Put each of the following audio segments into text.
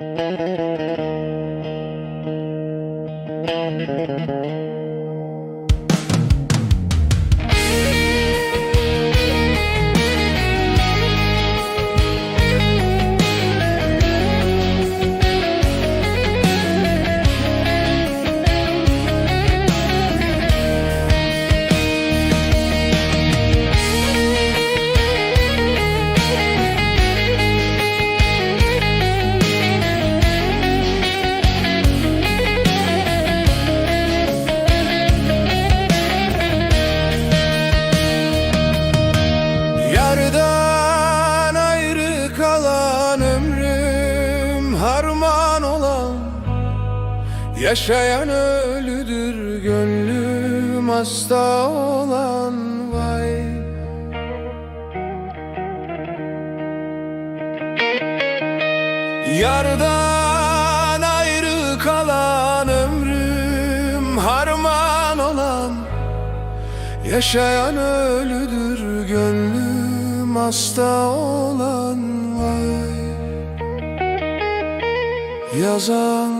Yardan Yaşayan ölüdür gönlüm hasta olan vay. Yardan ayrı kalan ömrüm harman olan. Yaşayan ölüdür gönlüm hasta olan vay. Yazan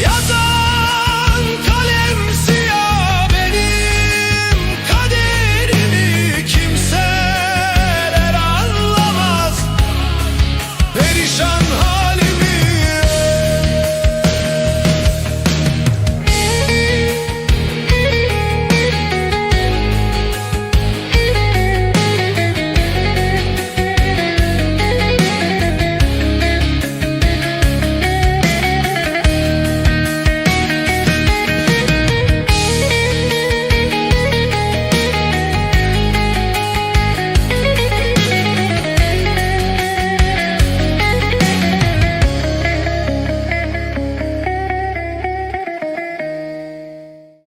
Yazan